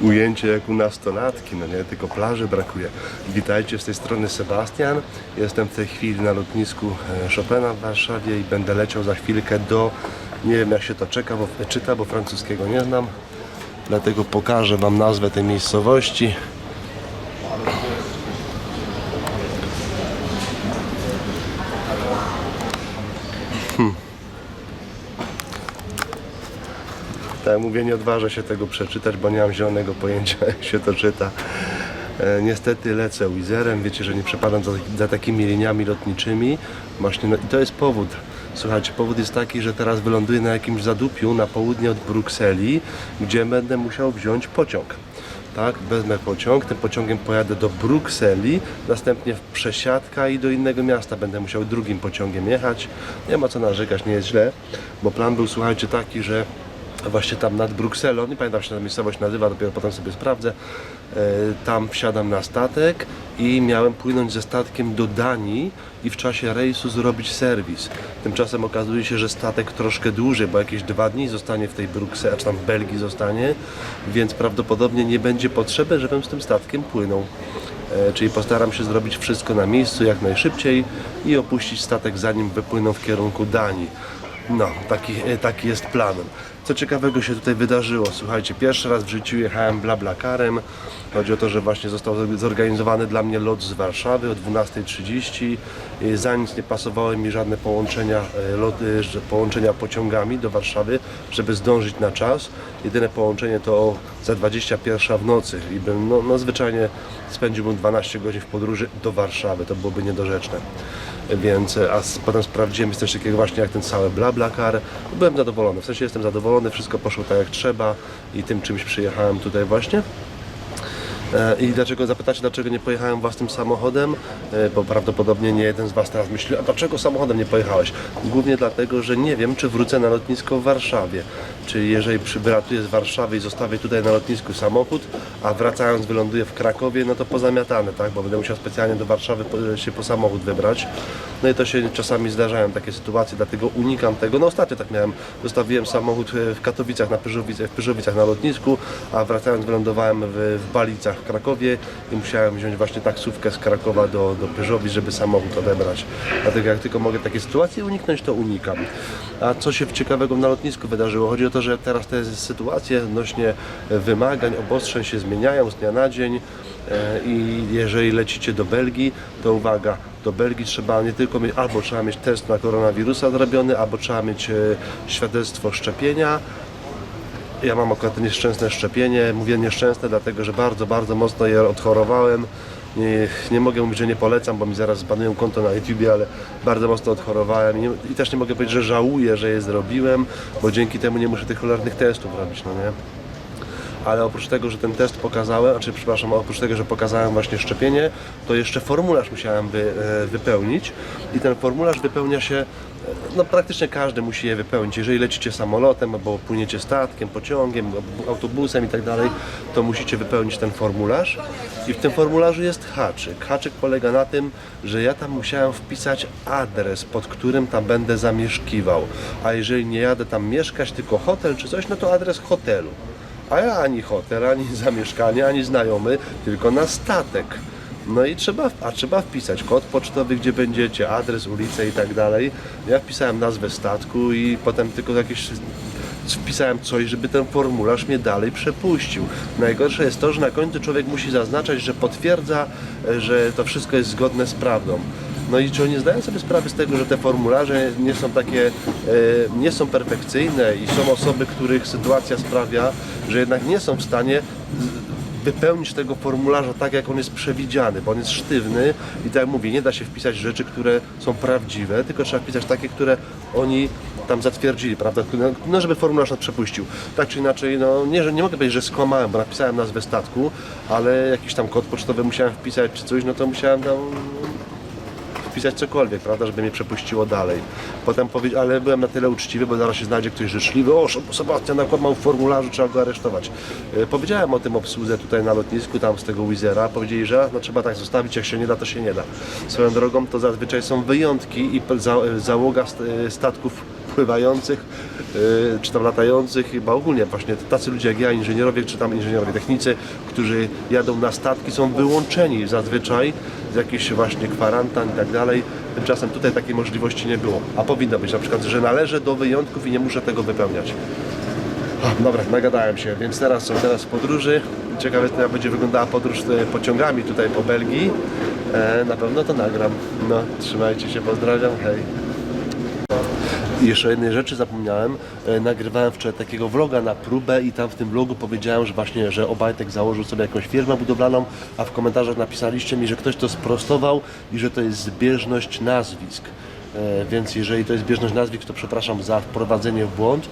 ujęcie jak u nastolatki, no nie, tylko plaży brakuje. Witajcie z tej strony Sebastian. Jestem w tej chwili na lotnisku e, Chopina w Warszawie i będę leciał za chwilkę do, nie wiem jak się to czeka, bo, czyta, bo francuskiego nie znam. Dlatego pokażę Wam nazwę tej miejscowości. Tak mówię, nie odważę się tego przeczytać, bo nie mam zielonego pojęcia, jak się to czyta. E, niestety lecę Wizerem, wiecie, że nie przepadam za, za takimi liniami lotniczymi. Właśnie, no, i to jest powód. Słuchajcie, powód jest taki, że teraz wyląduję na jakimś zadupiu na południe od Brukseli, gdzie będę musiał wziąć pociąg. Tak, wezmę pociąg, tym pociągiem pojadę do Brukseli, następnie w przesiadka i do innego miasta będę musiał drugim pociągiem jechać. Nie ma co narzekać, nie jest źle, bo plan był, słuchajcie, taki, że właśnie tam nad Brukselą, nie pamiętam jak się ta miejscowość nazywa, dopiero potem sobie sprawdzę, e, tam wsiadam na statek i miałem płynąć ze statkiem do Danii i w czasie rejsu zrobić serwis. Tymczasem okazuje się, że statek troszkę dłużej, bo jakieś dwa dni zostanie w tej Brukseli, czy tam w Belgii zostanie, więc prawdopodobnie nie będzie potrzeby, żebym z tym statkiem płynął. E, Czyli postaram się zrobić wszystko na miejscu jak najszybciej i opuścić statek zanim wypłyną w kierunku Danii. No, taki, e, taki jest plan. Co ciekawego się tutaj wydarzyło? Słuchajcie, pierwszy raz w życiu jechałem BlaBlaCarem. Chodzi o to, że właśnie został zorganizowany dla mnie lot z Warszawy o 12.30. I Za nic nie pasowały mi żadne połączenia, e, loty, połączenia pociągami do Warszawy, żeby zdążyć na czas. Jedyne połączenie to o za 21 w nocy i bym no, no zwyczajnie spędziłbym 12 godzin w podróży do Warszawy. To byłoby niedorzeczne więc a s- potem sprawdziłem jest coś takiego właśnie jak ten cały BlaBlaCar. Byłem zadowolony, w sensie jestem zadowolony, wszystko poszło tak jak trzeba i tym czymś przyjechałem tutaj właśnie. E, I dlaczego zapytacie, dlaczego nie pojechałem własnym samochodem? E, Bo prawdopodobnie nie jeden z Was teraz myśli, a dlaczego samochodem nie pojechałeś? Głównie dlatego, że nie wiem, czy wrócę na lotnisko w Warszawie. Czyli jeżeli przybyratuję z Warszawy i zostawię tutaj na lotnisku samochód, a wracając wyląduję w Krakowie, no to pozamiatane, tak? Bo będę musiał specjalnie do Warszawy się po samochód wybrać. No i to się czasami zdarzają takie sytuacje, dlatego unikam tego. No ostatnio tak miałem, zostawiłem samochód e, w Katowicach, na Pyrzowicach, w Pyrzowicach na lotnisku, a wracając wylądowałem w, w Balicach w Krakowie i musiałem wziąć właśnie taksówkę z Krakowa do, do Pyrzowic, żeby samochód odebrać. Dlatego jak tylko mogę takie sytuacje uniknąć, to unikam. A co się ciekawego na lotnisku wydarzyło? Chodzi o to, że teraz te sytuacje odnośnie wymagań, obostrzeń się zmieniają z dnia na dzień. E, I jeżeli lecicie do Belgii, to uwaga, do Belgii trzeba nie tylko mieć, albo trzeba mieć test na koronawirusa zrobiony, albo trzeba mieć e, świadectwo szczepienia. Ja mam akurat nieszczęsne szczepienie. Mówię nieszczęsne, dlatego że bardzo, bardzo mocno je odchorowałem. Nie, nie mogę mówić, że nie polecam, bo mi zaraz zbanują konto na YouTubie, ale bardzo mocno odchorowałem i, nie, i też nie mogę powiedzieć, że żałuję, że je zrobiłem, bo dzięki temu nie muszę tych cholernych testów robić, no nie? ale oprócz tego, że ten test pokazałem, znaczy przepraszam, oprócz tego, że pokazałem właśnie szczepienie, to jeszcze formularz musiałem wy, e, wypełnić i ten formularz wypełnia się, no praktycznie każdy musi je wypełnić. Jeżeli lecicie samolotem albo płyniecie statkiem, pociągiem, autobusem i tak dalej, to musicie wypełnić ten formularz i w tym formularzu jest haczyk. Haczyk polega na tym, że ja tam musiałem wpisać adres, pod którym tam będę zamieszkiwał, a jeżeli nie jadę tam mieszkać, tylko hotel czy coś, no to adres hotelu. A ja ani hotel, ani zamieszkanie, ani znajomy, tylko na statek. No i trzeba, a trzeba wpisać kod pocztowy, gdzie będziecie, adres, ulicę i tak dalej. Ja wpisałem nazwę statku i potem tylko jakieś wpisałem coś, żeby ten formularz mnie dalej przepuścił. Najgorsze jest to, że na końcu człowiek musi zaznaczać, że potwierdza, e, że to wszystko jest zgodne z prawdą. No i czy oni zdają sobie sprawę z tego, że te formularze nie są takie, e, nie są perfekcyjne i są osoby, których sytuacja sprawia, że jednak nie są w stanie wypełnić tego formularza tak, jak on jest przewidziany, bo on jest sztywny i tak jak mówię, nie da się wpisać rzeczy, które są prawdziwe, tylko trzeba wpisać takie, które oni tam zatwierdzili, prawda, no, no żeby formularz nas przepuścił. Tak czy inaczej, no nie, że nie mogę powiedzieć, że skłamałem, bo napisałem nazwę statku, ale jakiś tam kod pocztowy musiałem wpisać czy coś, no to musiałem tam wpisać cokolwiek, prawda, żeby mnie przepuściło dalej. Potem powiedzieć, ale byłem na tyle uczciwy, bo zaraz się znajdzie ktoś życzliwy, o, Sebastian nakłamał w formularzu, trzeba go aresztować. E, Powiedziałem o tym obsłudze tutaj na lotnisku, tam z tego Wizera, powiedzieli, że no, trzeba tak zostawić, jak się nie da, to się nie da. Swoją drogą to zazwyczaj są wyjątki i za, załoga st- statków pływających, czy tam latających, chyba ogólnie właśnie tacy ludzie jak ja, inżynierowie, czy tam inżynierowie technicy, którzy jadą na statki, są wyłączeni zazwyczaj z jakichś właśnie kwarantan i tak dalej. Tymczasem tutaj takiej możliwości nie było. A powinno być na przykład, że należę do wyjątków i nie muszę tego wypełniać. O, dobra, nagadałem się, więc teraz są teraz w podróży. Ciekawe jak będzie wyglądała podróż e, pociągami tutaj po Belgii. E, na pewno to nagram. No, trzymajcie się, pozdrawiam, hej. Jeszcze jednej rzeczy zapomniałem. E, nagrywałem wczoraj takiego vloga na próbę i tam w tym vlogu powiedziałem, że właśnie, że Obajtek założył sobie jakąś firmę budowlaną, a w komentarzach napisaliście mi, że ktoś to sprostował i że to jest zbieżność nazwisk. E, więc jeżeli to jest zbieżność nazwisk, to przepraszam za wprowadzenie w błąd.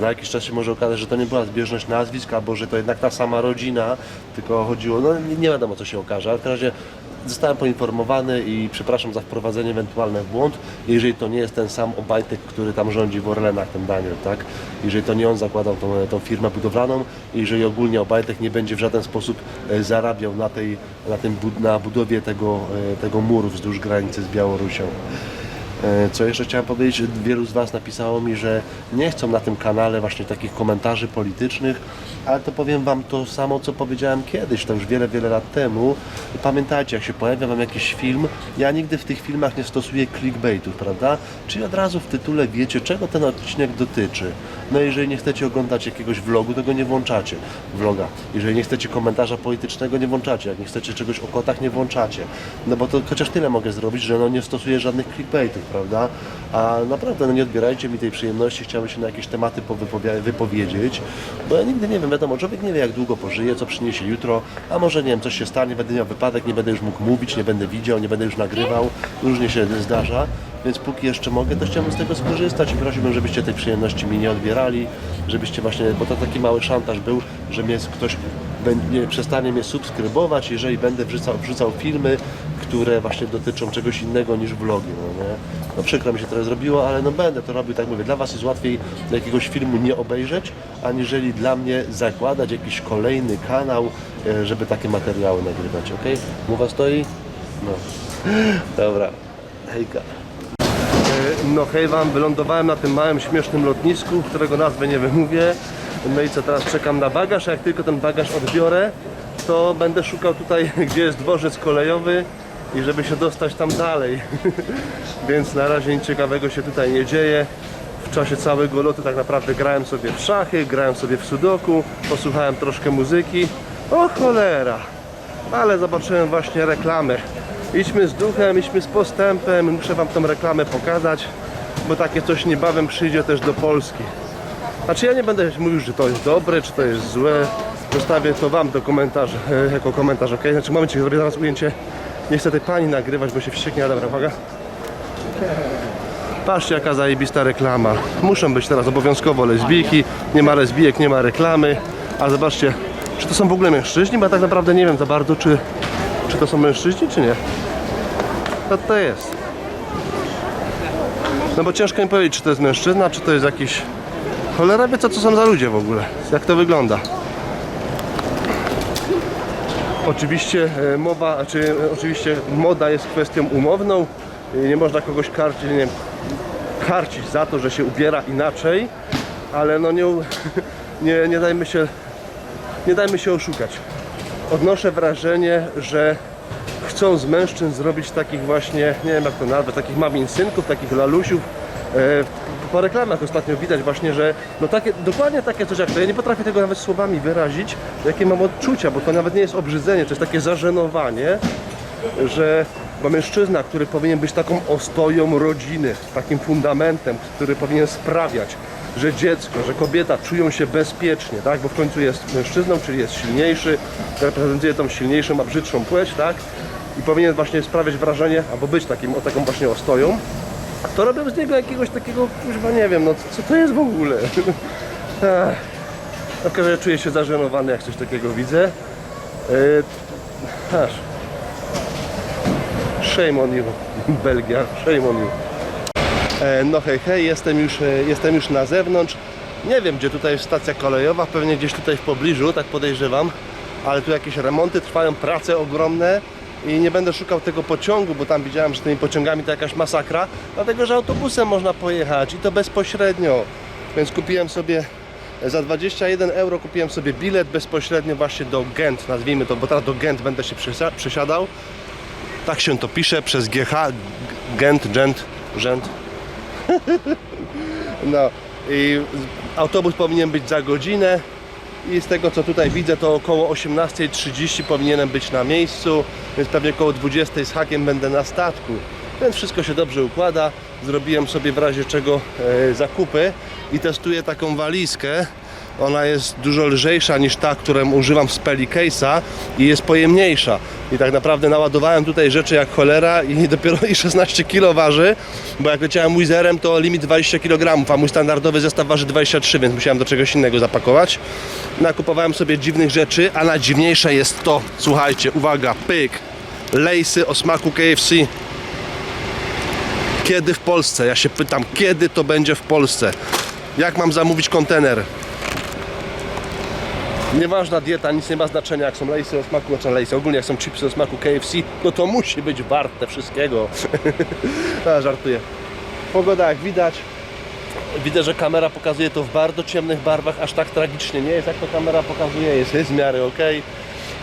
Za jakiś czas się może okazać, że to nie była zbieżność nazwisk, albo że to jednak ta sama rodzina, tylko chodziło, no nie, nie wiadomo co się okaże, ale w każdym razie zostałem poinformowany i przepraszam za wprowadzenie ewentualne w błąd, jeżeli to nie jest ten sam Obajtek, który tam rządzi w Orlenach, ten Daniel, tak? Jeżeli to nie on zakładał tą, tą firmę budowlaną i jeżeli ogólnie Obajtek nie będzie w żaden sposób e, zarabiał na, tej, na, tym, na budowie tego, e, tego muru wzdłuż granicy z Białorusią. E, Co jeszcze chciałem powiedzieć, wielu z Was napisało mi, że nie chcą na tym kanale właśnie takich komentarzy politycznych, ale to powiem Wam to samo, co powiedziałem kiedyś, to już wiele, wiele lat temu. Pamiętajcie, jak się pojawia Wam jakiś film, ja nigdy w tych filmach nie stosuję clickbaitów, prawda? Czyli od razu w tytule wiecie, czego ten odcinek dotyczy. No jeżeli nie chcecie oglądać jakiegoś vlogu, to go nie włączacie, vloga. Jeżeli nie chcecie komentarza politycznego, nie włączacie. Jak nie chcecie czegoś o kotach, nie włączacie. No bo to chociaż tyle mogę zrobić, że no nie stosuję żadnych clickbaitów, prawda? A naprawdę no nie odbierajcie mi tej przyjemności, chciałbym się na jakieś tematy wypowiedzieć, bo ja nigdy nie wiem, wiadomo, człowiek nie wie jak długo pożyje, co przyniesie jutro, a może nie wiem, coś się stanie, będę miał wypadek, nie będę już mógł mówić, nie będę widział, nie będę już nagrywał, różnie się zdarza. Więc póki jeszcze mogę, to chciałbym z tego skorzystać i prosiłbym, żebyście tej przyjemności mi nie odbierali, żebyście właśnie, bo to taki mały szantaż był, że mnie ktoś będzie, przestanie mnie subskrybować, jeżeli będę wrzucał, wrzucał filmy, które właśnie dotyczą czegoś innego niż vlogi, no nie? No przykro mi się trochę zrobiło, ale no będę to robił, tak mówię, dla Was jest łatwiej jakiegoś filmu nie obejrzeć, aniżeli dla mnie zakładać jakiś kolejny kanał, e, żeby takie materiały nagrywać, ok? Mowa stoi? No. Dobra, hejka. No hej wam, wylądowałem na tym małym, śmiesznym lotnisku, którego nazwy nie wymówię. No i co, teraz czekam na bagaż, a jak tylko ten bagaż odbiorę, to będę szukał tutaj, gdzie jest dworzec kolejowy i żeby się dostać tam dalej. Więc na razie nic ciekawego się tutaj nie dzieje. W czasie całego lotu tak naprawdę grałem sobie w szachy, grałem sobie w sudoku, posłuchałem troszkę muzyki. O cholera! ale zobaczyłem właśnie reklamę. Idźmy z duchem, idźmy z postępem, muszę Wam tą reklamę pokazać, bo takie coś niebawem przyjdzie też do Polski. Znaczy ja nie będę mówił, że to jest dobre, czy to jest złe, zostawię to Wam do komentarza, e, jako komentarz, ok? Znaczy momencie, zrobię zaraz ujęcie, nie chcę tej pani nagrywać, bo się wścieknie, ale dobra, uwaga. Patrzcie jaka zajebista reklama. Muszą być teraz obowiązkowo lesbijki, nie ma lesbijek, nie ma reklamy, a zobaczcie, czy to są w ogóle mężczyźni, bo ja tak naprawdę nie wiem za bardzo, czy, czy to są mężczyźni, czy nie. Co to jest? No bo ciężko mi powiedzieć, czy to jest mężczyzna, czy to jest jakiś... Cholera wie co to są za ludzie w ogóle, jak to wygląda. Oczywiście e, mowa, czy e, oczywiście moda jest kwestią umowną. E, Nie można kogoś karcić, nie wiem, karcić za to, że się ubiera inaczej, ale no nie, nie, nie dajmy się nie dajmy się oszukać. Odnoszę wrażenie, że chcą z mężczyzn zrobić takich właśnie, nie wiem jak to nazwać, takich mamin synków, takich lalusiów. E, po reklamach ostatnio widać właśnie, że no takie, dokładnie takie coś jak to. Ja nie potrafię tego nawet słowami wyrazić, jakie mam odczucia, bo to nawet nie jest obrzydzenie, to jest takie zażenowanie, że bo mężczyzna, który powinien być taką ostoją rodziny, takim fundamentem, który powinien sprawiać, że dziecko, że kobieta czują się bezpiecznie, tak? Bo w końcu jest mężczyzną, czyli jest silniejszy, reprezentuje tą silniejszą, a brzydszą płeć, tak? I powinien właśnie sprawiać wrażenie, albo być takim, o taką właśnie ostoją. To robią z niego jakiegoś takiego, chyba nie wiem, no co to jest w ogóle? W każdym razie czuję się zażenowany, jak coś takiego widzę. Yy, aż. Shame on you, Belgia, shame on you. E, No hej, hej, jestem już, e, jestem już na zewnątrz. Nie wiem, gdzie tutaj jest stacja kolejowa, pewnie gdzieś tutaj w pobliżu, tak podejrzewam. Ale tu jakieś remonty trwają, prace ogromne. i nie będę szukał tego pociągu, bo tam widziałem, że tymi pociągami to jakaś masakra, dlatego że autobusem można pojechać i to bezpośrednio. Więc kupiłem sobie za 21 euro kupiłem sobie bilet bezpośrednio właśnie do Gent, nazwijmy to, bo teraz do Gent będę się przesiadał. Tak się to pisze przez GH, Gent, Gent, Gent. No i autobus powinien być za godzinę i z tego co tutaj widzę to około 18.30 powinienem być na miejscu, więc pewnie około 20 z hakiem będę na statku. Więc wszystko się dobrze układa. Zrobiłem sobie w razie czego e, zakupy i testuję taką walizkę. Ona jest dużo lżejsza niż ta, którą używam w Speli Case'a i jest pojemniejsza. I tak naprawdę naładowałem tutaj rzeczy jak cholera i dopiero i 16 kg waży, bo jak leciałem Wizerem to limit 20 kg, a mój standardowy zestaw waży 23, więc musiałem do czegoś innego zapakować. Nakupowałem sobie dziwnych rzeczy, a najdziwniejsze jest to, słuchajcie, uwaga, pyk, lejsy o smaku KFC. Kiedy w Polsce? Ja się pytam, kiedy to będzie w Polsce? Jak mam zamówić kontener? Nieważna dieta, nic nie ma znaczenia, jak są lejsy o smaku, znaczy lejsy, ogólnie jak są chipsy o smaku KFC, no to musi być warte wszystkiego. A, żartuję. Pogoda jak widać, widzę, że kamera pokazuje to w bardzo ciemnych barwach, aż tak tragicznie nie jest, jak to kamera pokazuje, jest, jest w miarę ok.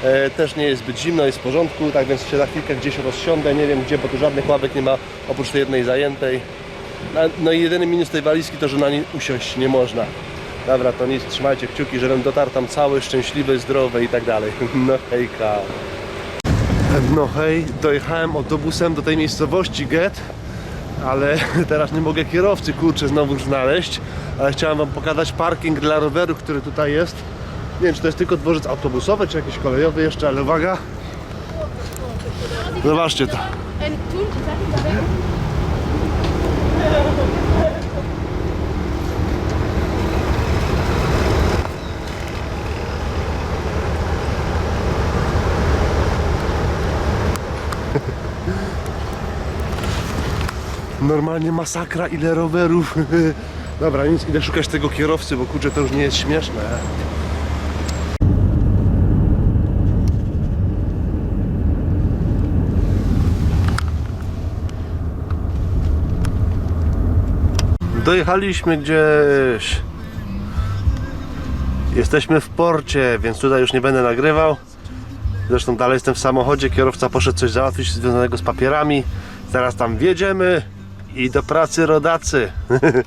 E, też nie jest zbyt zimno, jest w porządku, tak więc się za chwilkę gdzieś rozsiądę, nie wiem gdzie, bo tu żadnych ławek nie ma, oprócz tej jednej zajętej. No, i jedyny minus tej walizki to, że na niej usiąść nie można. Dobra, to nic, trzymajcie kciuki, żebym dotarł tam cały, szczęśliwy, zdrowy i tak dalej. No hejka. No hej, dojechałem autobusem do tej miejscowości Get, ale teraz nie mogę kierowcy, kurczę, znowu znaleźć, ale chciałem wam pokazać parking dla rowerów, który tutaj jest. Nie wiem, czy to jest tylko dworzec autobusowy, czy jakiś kolejowy jeszcze, ale uwaga. Zobaczcie to. Normalnie masakra, ile rowerów. Dobra, nic, idę szukać tego kierowcy, bo kurczę, to już nie jest śmieszne. Dojechaliśmy gdzieś. Jesteśmy w porcie, więc tutaj już nie będę nagrywał. Zresztą dalej jestem w samochodzie, kierowca poszedł coś załatwić związanego z papierami. Zaraz tam wjedziemy i do pracy rodacy.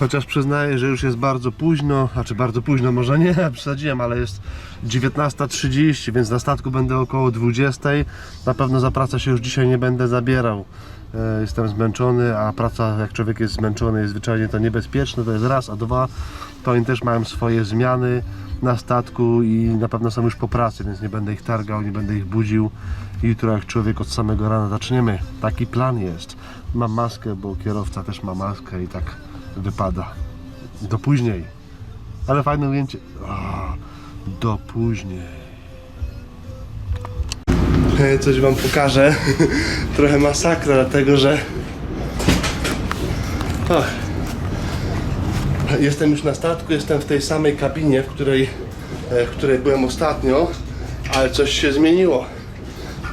Chociaż przyznaję, że już jest bardzo późno, znaczy bardzo późno może nie, przesadziłem, ale jest 19.30, więc na statku będę około 20.00. Na pewno za pracę się już dzisiaj nie będę zabierał. E, Jestem zmęczony, a praca jak człowiek jest zmęczony jest zwyczajnie to niebezpieczne, to jest raz, a dwa, to oni też mają swoje zmiany na statku i na pewno są już po pracy, więc nie będę ich targał, nie będę ich budził. Jutro jak człowiek od samego rana zaczniemy. Taki plan jest. Mam maskę, bo kierowca też ma maskę i tak wypada. Do później. Ale fajne ujęcie. A, do później. Coś wam pokażę. Trochę masakra, dlatego że. Ach. Jestem już na statku, jestem w tej samej kabinie, w której, e, w której byłem ostatnio, ale coś się zmieniło.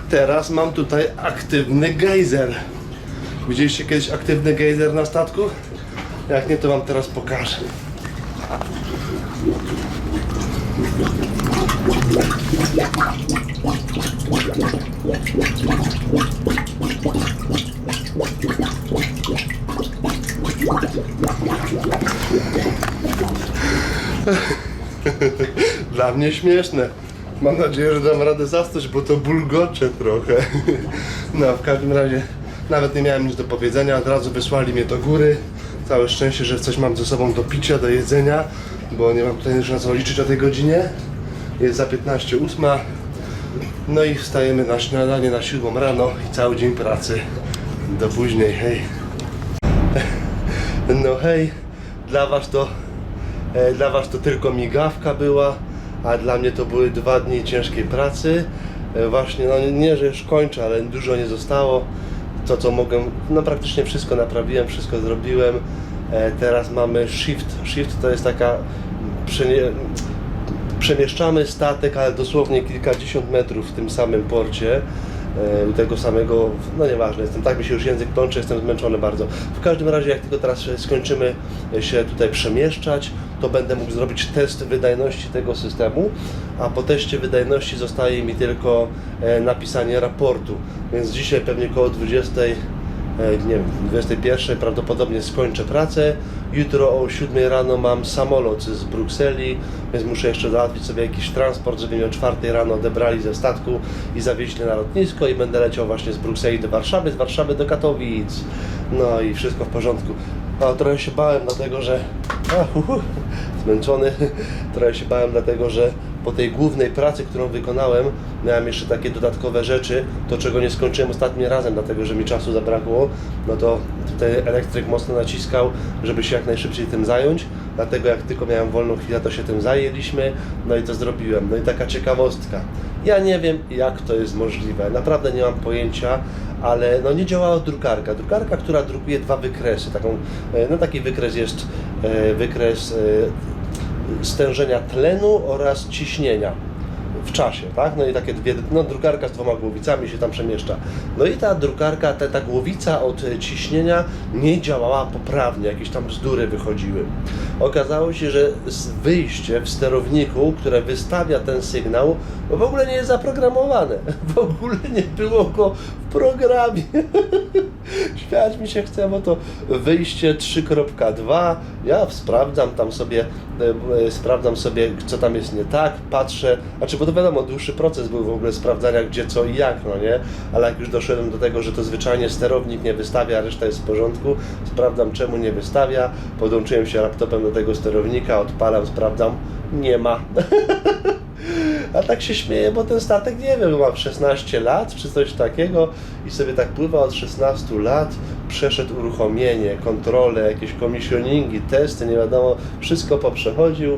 Teraz mam tutaj aktywny gejzer. Widzieliście kiedyś aktywny gejzer na statku? Jak nie, to wam teraz pokażę. Dla mnie śmieszne. Mam nadzieję, że dam radę zasnąć, bo to bulgocze trochę. No, w każdym razie nawet nie miałem nic do powiedzenia, od razu wysłali mnie do góry. Całe szczęście, że coś mam ze sobą do picia, do jedzenia, bo nie mam tutaj już na co liczyć o tej godzinie. Jest za 15.08. No i wstajemy na śniadanie na 7 rano i cały dzień pracy. Do później, hej. No hej, dla was to Dla Was to tylko migawka była, a dla mnie to były dwa dni ciężkiej pracy. E, Właśnie, no nie, że już kończę, ale dużo nie zostało. To, co mogę, no praktycznie wszystko naprawiłem, wszystko zrobiłem. E, Teraz mamy shift. Shift to jest taka. Przemieszczamy statek, ale dosłownie kilkadziesiąt metrów w tym samym porcie. e, U tego samego, no nieważne, jestem tak mi się już język plącze, jestem zmęczony bardzo. W każdym razie, jak tylko teraz skończymy się tutaj przemieszczać, to będę mógł zrobić test wydajności tego systemu, a po teście wydajności zostaje mi tylko e, napisanie raportu. Więc dzisiaj pewnie koło 20 e, nie wiem, 21 prawdopodobnie skończę pracę. Jutro o 7 rano mam samolot z Brukseli, więc muszę jeszcze załatwić sobie jakiś transport, żeby mnie o 4 rano odebrali ze statku i zawieźli na lotnisko i będę leciał właśnie z Brukseli do Warszawy, z Warszawy do Katowic. No i wszystko w porządku. A trochę się bałem dlatego, że a, hu, hu, zmęczony. Trochę się bałem dlatego, że po tej głównej pracy, którą wykonałem, miałem jeszcze takie dodatkowe rzeczy, to czego nie skończyłem ostatnim razem, dlatego że mi czasu zabrakło, no to tutaj elektryk mocno naciskał, żeby się jak najszybciej tym zająć, dlatego jak tylko miałem wolną chwilę, to się tym zajęliśmy, no i to zrobiłem. No i taka ciekawostka. Ja nie wiem, jak to jest możliwe, naprawdę nie mam pojęcia, ale no nie działała drukarka. Drukarka, która drukuje dwa wykresy, taką, e, no taki wykres jest e, wykres e, stężenia tlenu oraz ciśnienia w czasie, tak? No i takie dwie, no drukarka z dwoma głowicami się tam przemieszcza. No i ta drukarka, ta, ta głowica od ciśnienia nie działała poprawnie, jakieś tam bzdury wychodziły. Okazało się, że wyjście w sterowniku, które wystawia ten sygnał, w ogóle nie jest zaprogramowane. W ogóle nie było go programie. Śmiać mi się chce, bo to wyjście 3.2, ja sprawdzam tam sobie, e, e, sprawdzam sobie, co tam jest nie tak, patrzę, znaczy, bo to wiadomo, dłuższy proces był w ogóle sprawdzania gdzie, co i jak, no nie, ale jak już doszedłem do tego, że to zwyczajnie sterownik nie wystawia, reszta jest w porządku, sprawdzam czemu nie wystawia, podłączyłem się laptopem do tego sterownika, odpalam, sprawdzam, nie ma. A tak się śmieję, bo ten statek, nie wiem, ma 16 lat czy coś takiego i sobie tak pływa od 16 lat, przeszedł uruchomienie, kontrole, jakieś komisjoningi, testy, nie wiadomo, wszystko poprzechodził,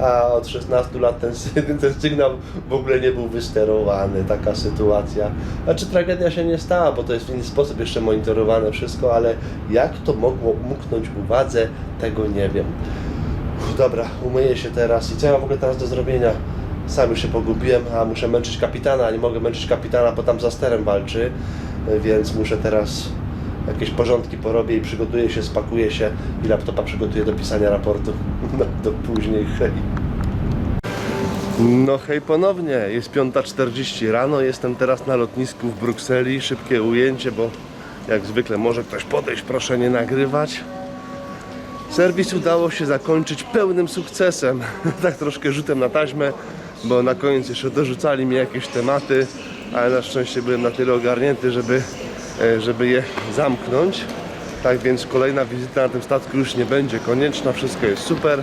a od 16 lat ten, ten sygnał w ogóle nie był wysterowany, taka sytuacja. Znaczy tragedia się nie stała, bo to jest w inny sposób jeszcze monitorowane wszystko, ale jak to mogło umknąć uwadze, tego nie wiem. Dobra, umyję się teraz i co ja mam w ogóle teraz do zrobienia? Sam już się pogubiłem, a muszę męczyć kapitana, a nie mogę męczyć kapitana, bo tam za sterem walczy, więc muszę teraz jakieś porządki porobię i przygotuję się, spakuję się i laptopa przygotuję do pisania raportu. No, do później, hej. No hej ponownie, jest 5.40 rano, jestem teraz na lotnisku w Brukseli, szybkie ujęcie, bo jak zwykle może ktoś podejść, proszę nie nagrywać. Serwis udało się zakończyć pełnym sukcesem. tak troszkę rzutem na taśmę, bo na koniec jeszcze dorzucali mi jakieś tematy, ale na szczęście byłem na tyle ogarnięty, żeby, e, żeby je zamknąć. Tak więc kolejna wizyta na tym statku już nie będzie konieczna, wszystko jest super.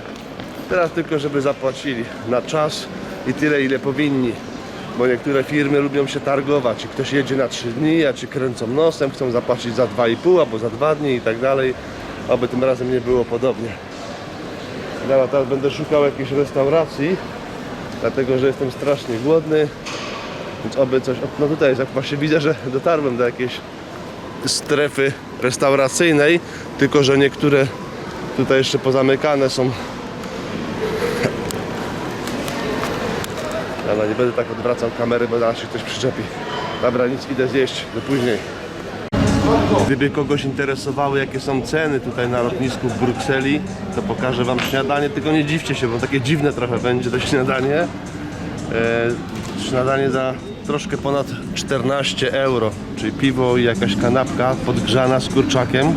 Teraz tylko, żeby zapłacili na czas i tyle, ile powinni. Bo niektóre firmy lubią się targować i ktoś jedzie na 3 dni, a ci kręcą nosem, chcą zapłacić za 2,5 albo za 2 dni i tak dalej. Aby tym razem nie było podobnie. Dobra, teraz będę szukał jakiejś restauracji, dlatego że jestem strasznie głodny. Więc oby coś. No tutaj jest, jak właśnie widzę, że dotarłem do jakiejś strefy restauracyjnej, tylko że niektóre tutaj jeszcze pozamykane są. Dobra, nie będę tak odwracał kamery, bo zaraz się ktoś przyczepi. Dobra, nic, idę zjeść, do później. Gdyby kogoś interesowały jakie są ceny tutaj na lotnisku w Brukseli, to pokażę Wam śniadanie, tylko nie dziwcie się, bo takie dziwne trochę będzie to śniadanie. E, śniadanie za troszkę ponad 14 euro, czyli piwo i jakaś kanapka podgrzana z kurczakiem.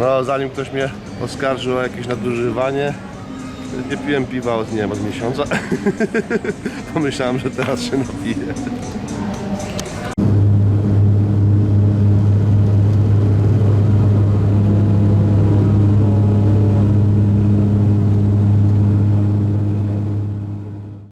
No, zanim ktoś mnie oskarżył o jakieś nadużywanie, nie piłem piwa od, nie wiem, od miesiąca. Pomyślałem, że teraz się napiję.